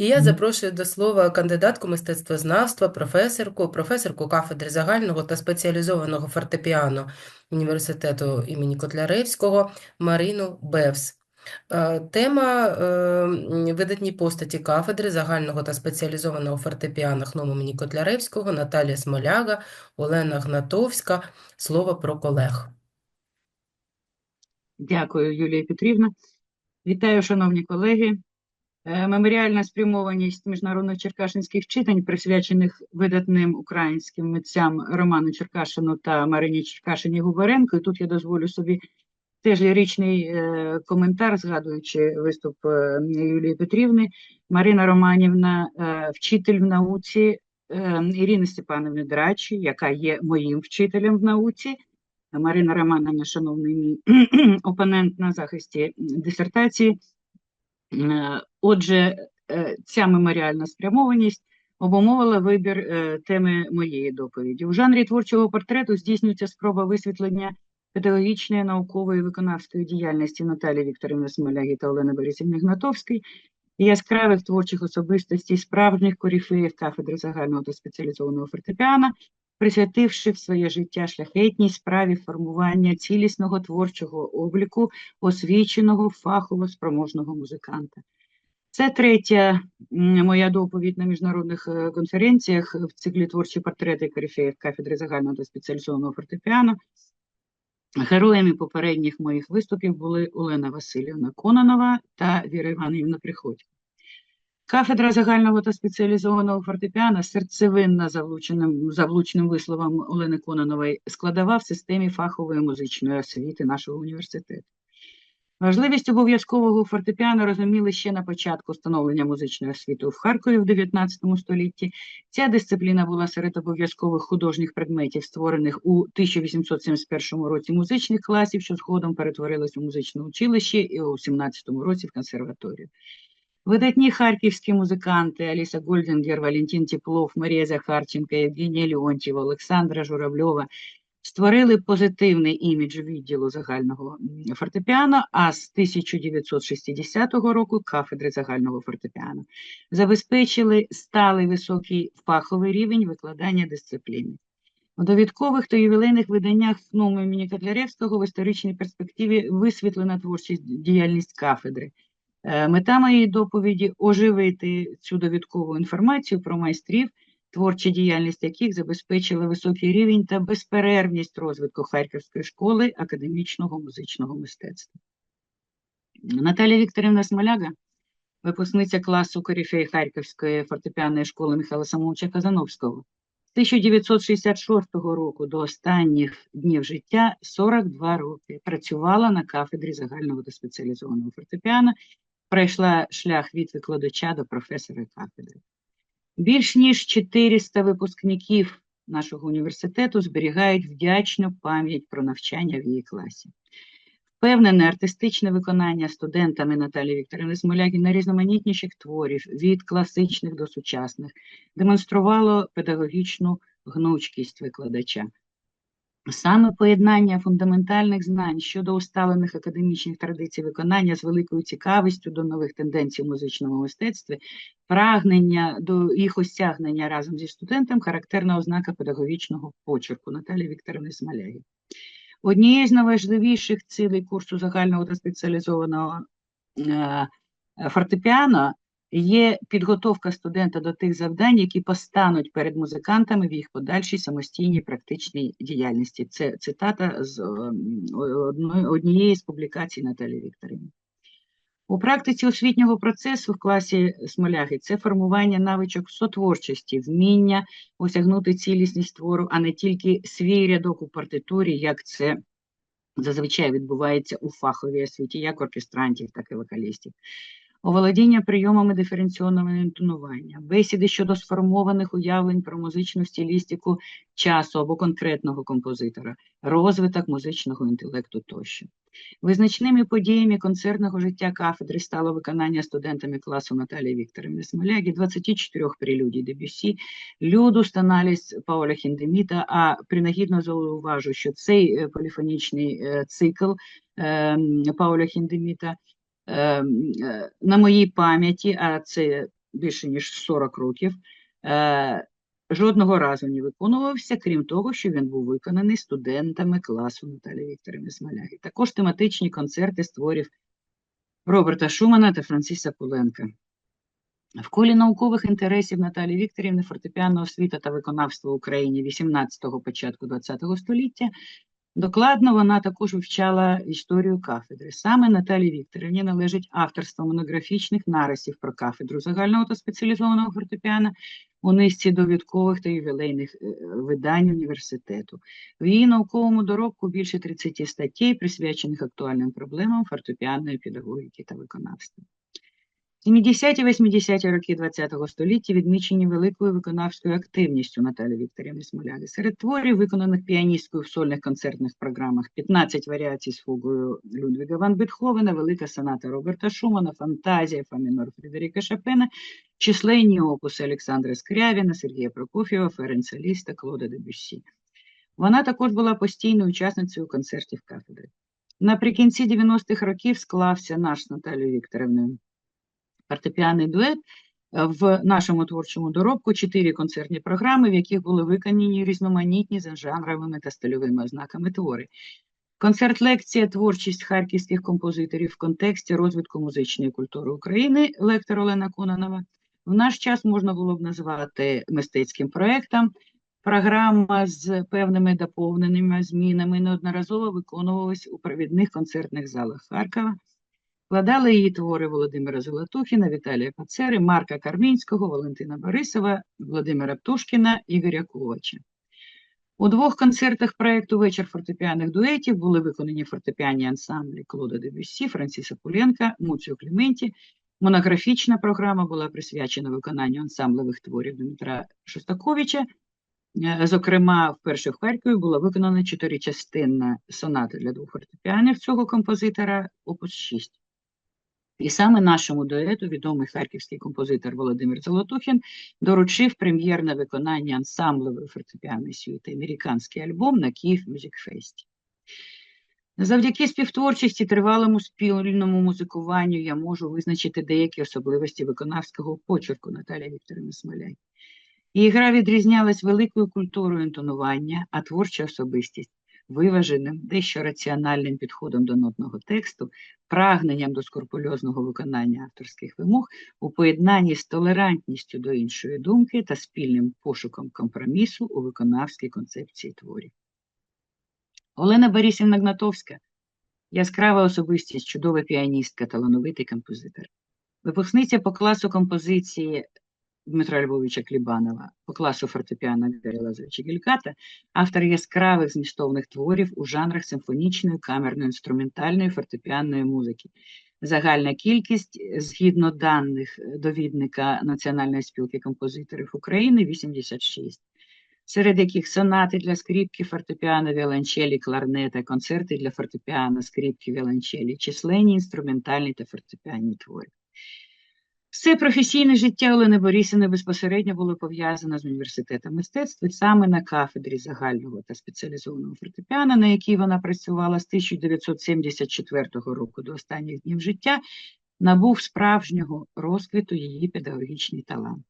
І я запрошую до слова кандидатку мистецтвознавства, професорку, професорку кафедри загального та спеціалізованого фортепіано університету імені Котляревського Марину Бевс. Е, Тема е, видатні постаті кафедри загального та спеціалізованого фортепіано ХНУМ імені Котляревського Наталія Смоляга, Олена Гнатовська. Слово про колег. Дякую, Юлія Петрівна. Вітаю, шановні колеги. Е, Меморіальна спрямованість міжнародних черкашинських читань, присвячених видатним українським митцям Роману Черкашину та Марині Черкашині Губаренко. І тут я дозволю собі теж ліричний е, коментар, згадуючи виступ е, Юлії Петрівни. Марина Романівна, вчитель в науці Ірини Степановни Драчі, яка є моїм вчителем в науці. Марина Романовна, шановний мій опонент на захисті дисертації. Отже, е, ця меморіальна спрямованість обумовила вибір е, теми моєї доповіді. У жанрі творчого портрету здійснюється спроба висвітлення педагогічної, наукової виконавської діяльності Наталії Вікторівни Смоляги та Олени Борисівни Гнатовської і яскравих творчих особистостей справжніх корифеїв кафедри загального та спеціалізованого фортепіано, присвятивши в своє життя шляхетній справі формування цілісного творчого обліку освіченого фахово спроможного музиканта. Це третя моя доповідь на міжнародних е, конференціях в циклі творчі портрети корифеїв кафедри загального та спеціалізованого фортепіано. Героями попередніх моїх виступів були Олена Васильівна Кононова та Віра Іванівна Приходько. Кафедра загального та спеціалізованого фортепіано серцевинна за влученим, за влучним висловом Олени Кононової складова в системі фахової музичної освіти нашого університету. Важливість обов'язкового фортепіано розуміли ще на початку становлення музичної освіти в Харкові в 19 столітті. Ця дисципліна була серед обов'язкових художніх предметів, створених у 1871 році музичних класів, що згодом перетворилось у музичне училище і у 17 році в консерваторію. Видатні харківські музиканти Аліса Гольдингер, Валентин Теплов, Марія Захарченка, Євгенія Леонтьєва, Олександра Журавльова створили позитивний імідж відділу загального фортепіано, а з 1960 року кафедри загального фортепіано забезпечили сталий високий фаховий рівень викладання дисципліни. У довідкових та ювілейних виданнях СНУМ імені Котляревського в історичній перспективі висвітлена творчість діяльність кафедри. Е, Мета моєї доповіді оживити цю довідкову інформацію про майстрів, творча діяльність яких забезпечила високий рівень та безперервність розвитку Харківської школи академічного музичного мистецтва. Наталія Вікторівна Смоляга, випускниця класу корифей Харківської фортепіаної школи Михайла Самовича Казановського. З 1966 року до останніх днів життя 42 роки працювала на кафедрі загального та спеціалізованого фортепіано, пройшла шлях від викладача до професора кафедри. Більш ніж 400 випускників нашого університету зберігають вдячну пам'ять про навчання в її класі. Впевнене артистичне виконання студентами Наталії Вікторівни Смоляги найрізноманітніших творів від класичних до сучасних демонструвало педагогічну гнучкість викладача. Саме поєднання фундаментальних знань щодо усталених академічних традицій виконання з великою цікавістю до нових тенденцій в музичному мистецтві, прагнення до їх осягнення разом зі студентом характерна ознака педагогічного почерку Наталії Вікторівни Смоляги. Однією з найважливіших цілей курсу загального та спеціалізованого е, фортепіано є підготовка студента до тих завдань, які постануть перед музикантами в їх подальшій самостійній практичній діяльності. Це цитата з е, однієї з публікацій Наталії Вікторівни. У практиці освітнього процесу в класі Смоляги це формування навичок сотворчості, вміння осягнути цілісність твору, а не тільки свій рядок у партитурі, як це зазвичай відбувається у фаховій освіті, як оркестрантів, так і вокалістів. Оволодіння прийомами диференційного інтонування, бесіди щодо сформованих уявлень про музичну стилістику часу або конкретного композитора, розвиток музичного інтелекту тощо. Визначними подіями концертного життя кафедри стало виконання студентами класу Наталії Вікторівни Смоляги 24 прелюдій Дебюсі, Люду Станаліс Пауля Хіндеміта, а принагідно зауважу, що цей е, поліфонічний е, цикл ем, Пауля Хіндеміта на моїй пам'яті, а це більше ніж 40 років, е, жодного разу не виконувався, крім того, що він був виконаний студентами класу Наталії Вікторівни Смоляги. Також тематичні концерти з творів Роберта Шумана та Франциса Пуленка. В колі наукових інтересів Наталії Вікторівни фортепіанна освіта та виконавство в Україні 18-го початку 20-го століття Докладно вона також вивчала історію кафедри. Саме Наталії Вікторівні належить авторство монографічних нарисів про кафедру загального та спеціалізованого фортепіано у низці довідкових та ювілейних е, видань університету. В її науковому доробку більше 30 статей, присвячених актуальним проблемам фортепіанної педагогіки та виконавства. 70-80-ті роки ХХ століття відмічені великою виконавською активністю Наталі Вікторівни Смоляги. Серед творів, виконаних піаністкою в сольних концертних програмах, 15 варіацій з фугою Людвіга ван Бетховена, велика соната Роберта Шумана, фантазія Фамінор Фредеріка Шопена, численні опуси Олександра Скрявіна, Сергія Прокоф'єва, Ференца Ліста, Клода Дебюссі. Вона також була постійною учасницею концертів кафедри. Наприкінці 90-х років склався наш з Наталією Вікторівною фортепіаний дует. Е, В нашому творчому доробку чотири концертні програми, в яких були виконані різноманітні за жанровими та стильовими ознаками твори. Концерт-лекція Творчість харківських композиторів в контексті розвитку музичної культури України лектор Олена Кононова. В наш час можна було б назвати мистецьким проєктом. Програма з певними доповненими змінами неодноразово виконувалась у провідних концертних залах Харкова. Вкладали її твори Володимира Золотухіна, Віталія Пацери, Марка Кармінського, Валентина Борисова, Володимира Птушкіна, Ігоря Ковача. У двох концертах проєкту Вечір фортепіаних дуетів були виконані фортепіані ансамблі Клода Дебюссі, Франциса Пуленка, Муціо Кліменті. Монографічна програма була присвячена виконанню ансамблевих творів Дмитра Шостаковича. Е, Зокрема, вперше в Харкові була виконана чотиричастинна соната для двох фортепіанів цього композитора, опус 6. І саме нашому дуету відомий харківський композитор Володимир Золотухін доручив прем'єрне виконання ансамблевої фортепіаної сюїти «Американський альбом» на Київ Мюзик Фесті. Завдяки співтворчості, тривалому спільному музикуванню я можу визначити деякі особливості виконавського почерку Наталії Вікторівни Смоляй. Її гра відрізнялась великою культурою інтонування, а творча особистість виваженим, дещо раціональним підходом до нотного тексту, прагненням до скрупульозного виконання авторських вимог у поєднанні з толерантністю до іншої думки та спільним пошуком компромісу у виконавській концепції творів. Олена Борисівна Гнатовська яскрава особистість, чудова піаністка, талановитий композитор. Випускниця по класу композиції Дмитра Львовича Клібанова, по класу фортепіано Григорія Лазаревича Гільката, автор яскравих змістовних творів у жанрах симфонічної, камерної, інструментальної, фортепіанної музики. Загальна кількість, згідно даних довідника Національної спілки композиторів України, 86 серед яких сонати для скрипки, фортепіано, віолончелі, кларнета, концерти для фортепіано, скрипки, віолончелі, численні інструментальні та фортепіанні твори. Все професійне життя Олени Борисівни безпосередньо було пов'язане з університетом мистецтв саме на кафедрі загального та спеціалізованого фортепіано, на якій вона працювала з 1974 року до останніх днів життя, набув справжнього розквіту її педагогічний талант.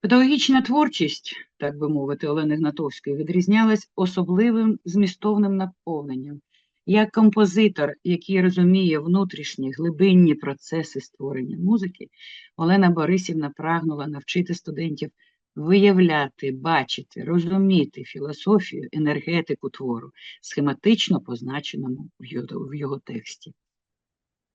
Педагогічна творчість, так би мовити, Олени Гнатовської відрізнялась особливим змістовним наповненням. Як композитор, який розуміє внутрішні глибинні процеси створення музики, Олена Борисівна прагнула навчити студентів виявляти, бачити, розуміти філософію, енергетику твору, схематично позначеному в його, в його тексті.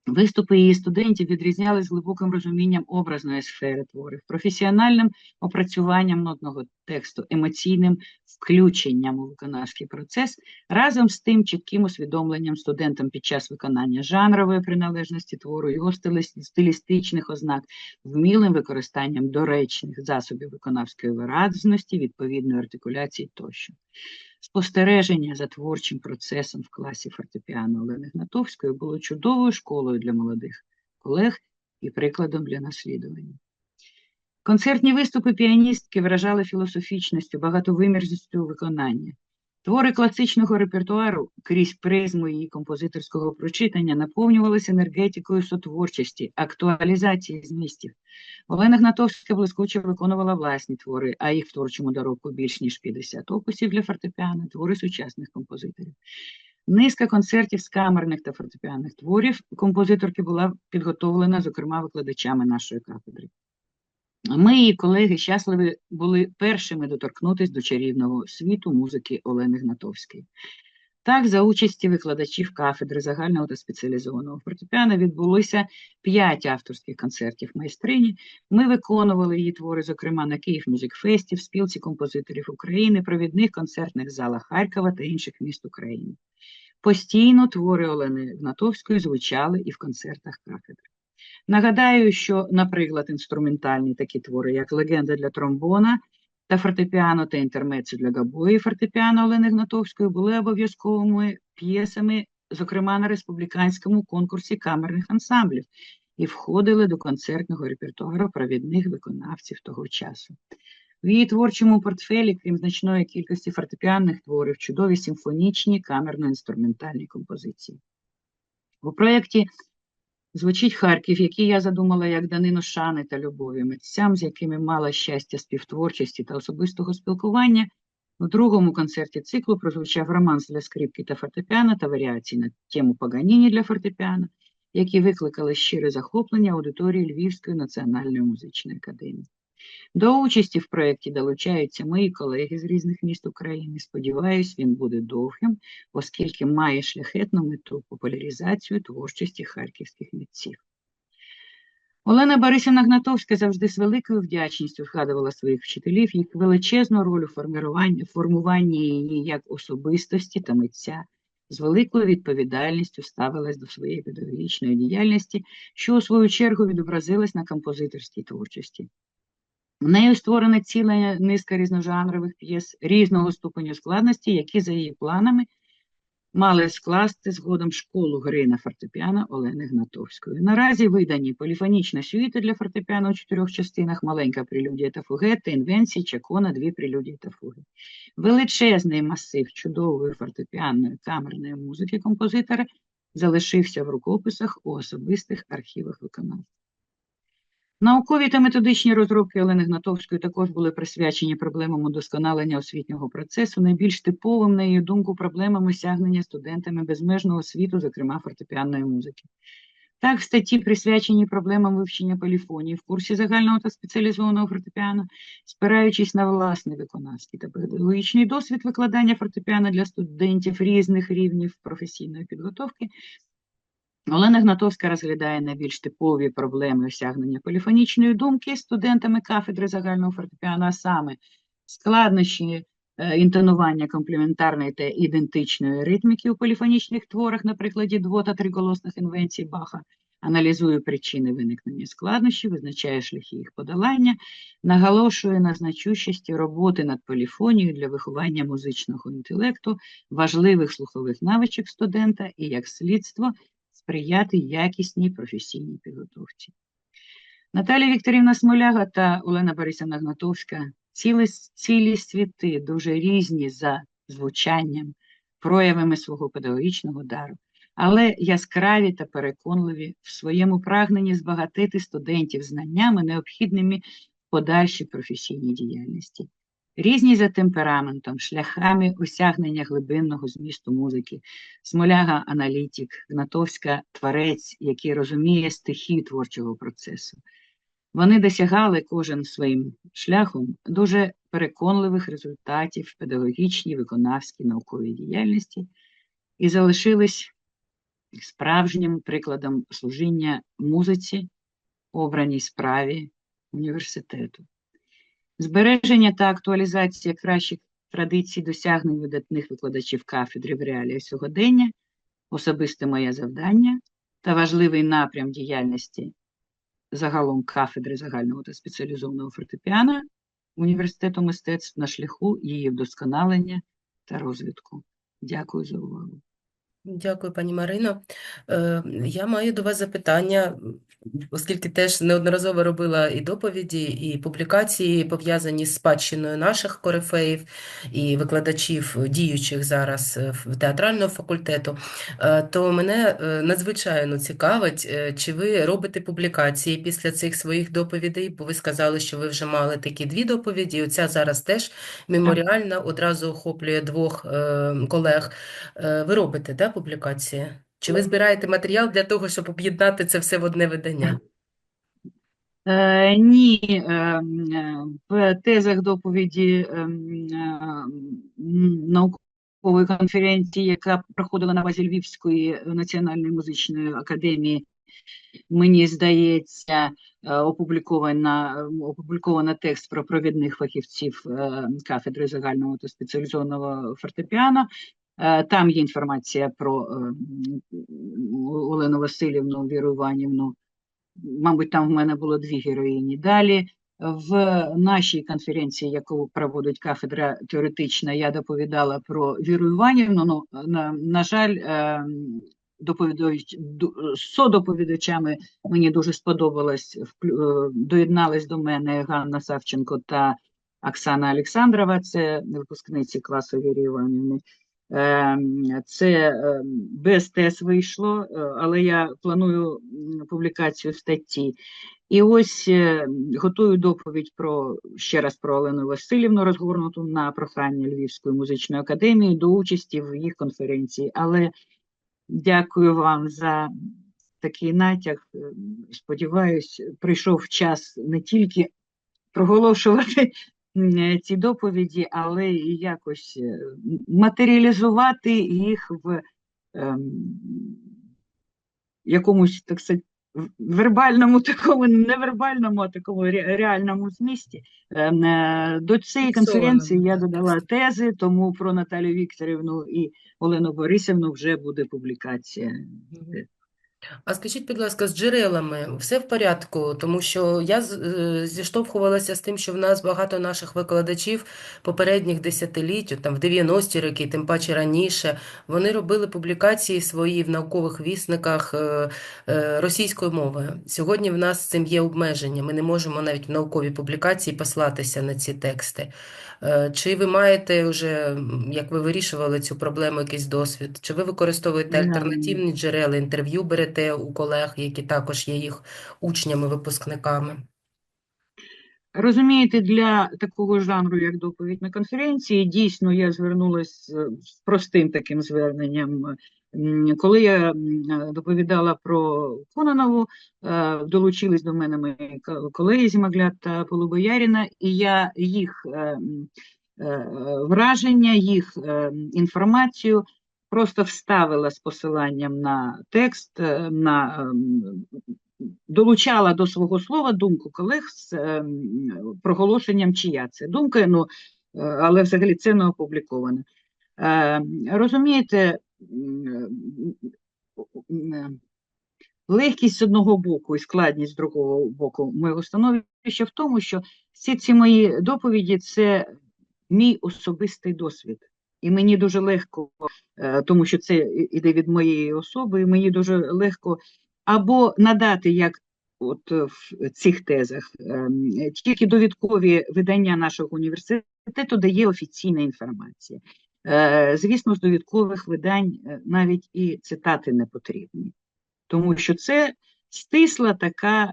Виступи її студентів відрізнялись глибоким розумінням образної сфери творів, професіональним опрацюванням нотного тексту, емоційним включенням у виконавський процес, разом з тим чітким усвідомленням студентам під час виконання жанрової приналежності твору, його стилістичних ознак, вмілим використанням доречних засобів виконавської виразності, відповідної артикуляції тощо. Спостереження за творчим процесом в класі фортепіано Олени Гнатовської було чудовою школою для молодих колег і прикладом для наслідування. Концертні виступи піаністки вражали філософічністю, багатовимірністю виконання. Твори класичного репертуару крізь призму її композиторського прочитання наповнювалися енергетикою сотворчості, актуалізації змістів. Олена Гнатовська блискуче виконувала власні твори, а їх в творчому доробку більш ніж 50 опусів для фортепіано, твори сучасних композиторів. Низка концертів з камерних та фортепіанних творів композиторки була підготовлена, зокрема, викладачами нашої кафедри. Ми, її колеги, щасливі були першими доторкнутися до чарівного світу музики Олени Гнатовської. Так, за участі викладачів кафедри загального та спеціалізованого фортепіано відбулося п'ять авторських концертів майстрині. Ми виконували її твори, зокрема, на Київ Мюзик Фесті, в спілці композиторів України, провідних концертних залах Харкова та інших міст України. Постійно твори Олени Гнатовської звучали і в концертах кафедри. Нагадаю, що, наприклад, інструментальні такі твори, як Легенда для тромбона та фортепіано та інтермеццо для габої фортепіано Олени Гнатовської були обов'язковими п'єсами, зокрема на республіканському конкурсі камерних ансамблів, і входили до концертного репертуару провідних виконавців того часу. В її творчому портфелі, крім значної кількості фортепіанних творів, чудові симфонічні камерно-інструментальні композиції. У проєкті звучить Харків, який я задумала як данину шани та любові митцям, з якими мала щастя співтворчості та особистого спілкування. У другому концерті циклу прозвучав романс для скрипки та фортепіано та варіації на тему Паганіні для фортепіано, які викликали щире захоплення аудиторії Львівської національної музичної академії. До участі в проєкті долучаються мої колеги з різних міст України. Сподіваюсь, він буде довгим, оскільки має шляхетну мету популяризацію творчості харківських митців. Олена Борисівна Гнатовська завжди з великою вдячністю згадувала своїх вчителів, їх величезну роль у формуванні, її як особистості та митця, з великою відповідальністю ставилась до своєї педагогічної діяльності, що у свою чергу відобразилась на композиторській творчості. Нею створена ціла низка різножанрових п'єс різного ступеню складності, які за її планами мали скласти згодом школу гри на фортепіано Олени Гнатовської. Наразі видані поліфонічна сюїта для фортепіано у чотирьох частинах, маленька прелюдія та фугет та інвенції Чакона, дві прелюдії та фуги. Величезний масив чудової фортепіанної камерної музики композитора залишився в рукописах у особистих архівах виконавців. Наукові та методичні розробки Олени Гнатовської також були присвячені проблемам удосконалення освітнього процесу, найбільш типовим, на її думку, проблемам осягнення студентами безмежного світу, зокрема фортепіанної музики. Так, в статті, присвячені проблемам вивчення поліфонії в курсі загального та спеціалізованого фортепіано, спираючись на власний виконавський та педагогічний досвід викладання фортепіано для студентів різних рівнів професійної підготовки, Олена Гнатовська розглядає найбільш типові проблеми осягнення поліфонічної думки студентами кафедри загального фортепіано, саме складнощі е, інтонування комплементарної та ідентичної ритміки у поліфонічних творах, на прикладі дво- та триголосних інвенцій Баха, аналізує причини виникнення складнощів, визначає шляхи їх подолання, наголошує на значущості роботи над поліфонією для виховання музичного інтелекту, важливих слухових навичок студента і, як слідство, сприяти якісній професійній підготовці. Наталія Вікторівна Смоляга та Олена Борисівна Гнатовська цілі, цілі світи, дуже різні за звучанням, проявами свого педагогічного дару, але яскраві та переконливі в своєму прагненні збагатити студентів знаннями, необхідними в подальшій професійній діяльності. Різні за темпераментом, шляхами осягнення глибинного змісту музики, Смоляга аналітик, Гнатовська творець, який розуміє стихію творчого процесу. Вони досягали кожен своїм шляхом дуже переконливих результатів в педагогічній, виконавській, науковій діяльності і залишились справжнім прикладом служіння музиці, обраній справі університету. Збереження та актуалізація кращих традицій досягнень видатних викладачів кафедри в реаліях сьогодення, особисте моє завдання та важливий напрям діяльності загалом кафедри загального та спеціалізованого фортепіано Університету мистецтв на шляху її вдосконалення та розвитку. Дякую за увагу. Дякую, пані Марино. Е, Я маю до вас запитання, оскільки теж неодноразово робила і доповіді, і публікації, пов'язані з спадщиною наших корифеїв і викладачів, діючих зараз е, в театрального факультету, Е, то мене е, надзвичайно цікавить, е, чи ви робите публікації після цих своїх доповідей, бо ви сказали, що ви вже мали такі дві доповіді. Оця зараз теж меморіальна, одразу охоплює двох е, колег. Е, Ви робите, да, публікації? Чи ви збираєте матеріал для того, щоб об'єднати це все в одне видання? Е, ні, е, е, в тезах доповіді е, е, наукової конференції, яка проходила на базі Львівської національної музичної академії, мені здається, е, опублікована, опублікована текст про провідних фахівців е, кафедри загального та спеціалізованого фортепіано. Е, Там є інформація про е, Олену Васильівну, Віру Іванівну. Мабуть, там в мене було дві героїні. Далі в нашій конференції, яку проводить кафедра теоретична, я доповідала про Віру Іванівну. Ну, на, на жаль, е, доповідач, содоповідачами мені дуже сподобалось, доєднались до мене Ганна Савченко та Оксана Олександрова, це випускниці класу Віри Іванівни. Ем, Це ем, без тез вийшло, е, але я планую публікацію статті. І ось е, готую доповідь про ще раз про Олену Васильівну, розгорнуту на прохання Львівської музичної академії до участі в їх конференції. Але дякую вам за такий натяк. Е, Сподіваюсь, прийшов час не тільки проголошувати ці доповіді, але і якось е, матеріалізувати їх в ем, якомусь, так сказати, вербальному такому, не вербальному, а такому реальному змісті. Ем, е, До цієї конференції я додала тези, тому про Наталію Вікторівну і Олену Борисівну вже буде публікація. А скажіть, будь ласка, з джерелами все в порядку? Тому що я з- е, зіштовхувалася з тим, що в нас багато наших викладачів попередніх десятиліть, там в 90-ті роки, тим паче раніше, вони робили публікації свої в наукових вісниках е, е, російською мовою. Сьогодні в нас з цим є обмеження. Ми не можемо навіть в науковій публікації послатися на ці тексти. Е, Чи ви маєте вже, як ви вирішували цю проблему, якийсь досвід? Чи ви використовуєте альтернативні джерела, інтерв'ю берете у колег, які також є їх учнями, випускниками? Розумієте, для такого жанру, як доповідь на конференції, дійсно я звернулася з простим таким зверненням. Коли я доповідала про Кононову, е, долучились до мене мої колеги Зімаглят та Полубояріна, і я їх е, е, враження, їх інформацію просто вставила з посиланням на текст, на долучала до свого слова думку колег з проголошенням, чия це думка, ну, але взагалі це не опубліковано. Е, Розумієте, легкість з одного боку і складність з другого боку моєго становища в тому, що всі ці мої доповіді це мій особистий досвід. І мені дуже легко, е, тому що це іде від моєї особи, і мені дуже легко або надати, як от е, в цих тезах, ем, тільки довідкові видання нашого університету, де є офіційна інформація. Е, Звісно, з довідкових видань е, навіть і цитати не потрібні, тому що це стисла така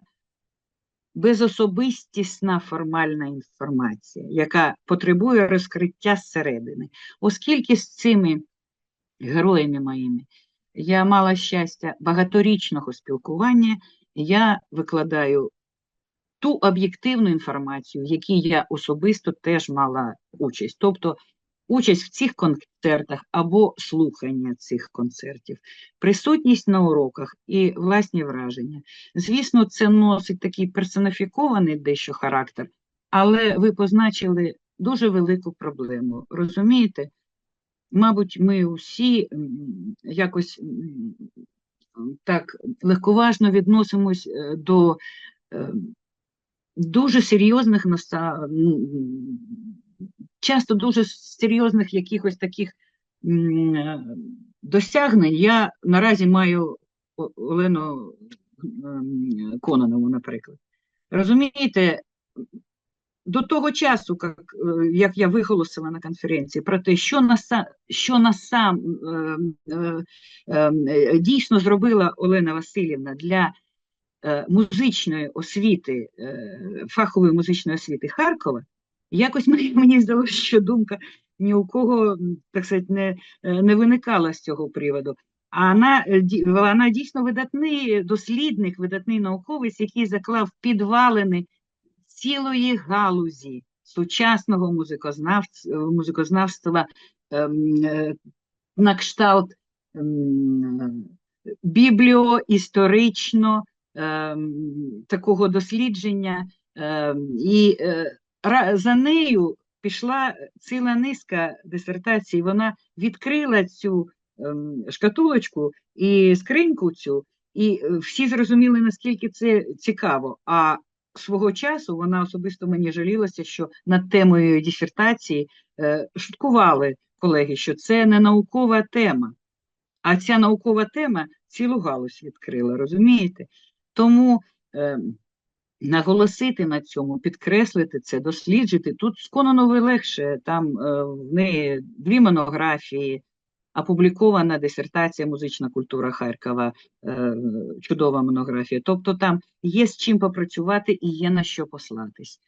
безособистісна формальна інформація, яка потребує розкриття зсередини. Оскільки з цими героями моїми я мала щастя багаторічного спілкування, я викладаю ту об'єктивну інформацію, в якій я особисто теж мала участь. Тобто участь в цих концертах або слухання цих концертів, присутність на уроках і власні враження. Звісно, це носить такий персоніфікований дещо характер, але ви позначили дуже велику проблему. Розумієте? Мабуть, ми усі якось так легковажно відносимось е, до е, дуже серйозних м, часто дуже серйозних якихось таких е, досягнень я наразі маю Олену ем, Кононову, наприклад. Розумієте, до того часу, як, е, як я виголосила на конференції про те, що наса, що насам е, е, е, дійсно зробила Олена Васильівна для е, музичної освіти, е, фахової музичної освіти Харкова, якось мені, здалося, що думка ні у кого, так сказати, не, е, не виникала з цього приводу. А вона, е, вона дійсно видатний дослідник, видатний науковець, який заклав підвалини цілої галузі сучасного музикознавц- музикознавства ем, е, на кшталт ем, бібліоісторично ем, такого дослідження, ем, і е, за нею пішла ціла низка дисертацій. Вона відкрила цю ем, шкатулочку і скриньку цю, і е, всі зрозуміли, наскільки це цікаво. А свого часу вона особисто мені жалілася, що над темою дисертації е, шуткували колеги, що це не наукова тема. А ця наукова тема цілу галузь відкрила, розумієте? Тому е, наголосити на цьому, підкреслити це, досліджити. Тут з Кононовою легше, там е, в неї дві монографії, опублікована дисертація Музична культура Харкова, е, чудова монографія. Тобто там є з чим попрацювати і є на що послатись.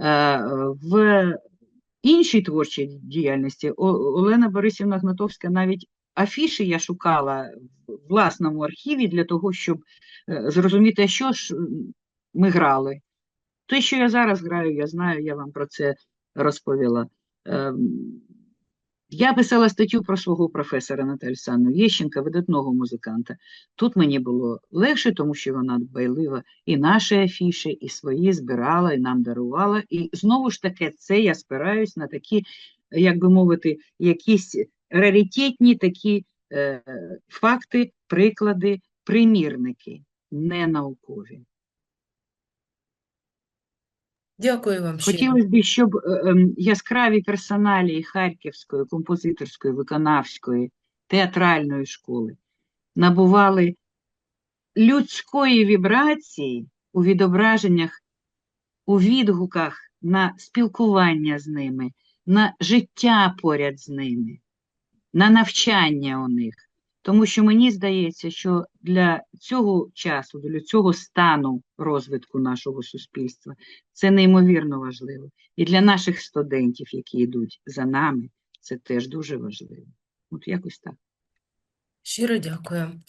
Е, в іншій творчій діяльності Олена Борисівна Гнатовська навіть афіші я шукала в власному архіві для того, щоб е, зрозуміти, що ж ми грали. Те, що я зараз граю, я знаю, я вам про це розповіла. Ем, Я писала статтю про свого професора Наталю Санну Єщенка, видатного музиканта. Тут мені було легше, тому що вона дбайлива і наші афіші, і свої збирала, і нам дарувала. І знову ж таки, це я спираюсь на такі, як би мовити, якісь раритетні такі е, факти, приклади, примірники, не наукові. Дякую вам. Хотілося б, щоб е, ем, яскраві персоналії Харківської, композиторської, виконавської, театральної школи набували людської вібрації у відображеннях, у відгуках на спілкування з ними, на життя поряд з ними, на навчання у них. Тому що мені здається, що для цього часу, для цього стану розвитку нашого суспільства це неймовірно важливо. І для наших студентів, які йдуть за нами, це теж дуже важливо. От якось так. Щиро дякую.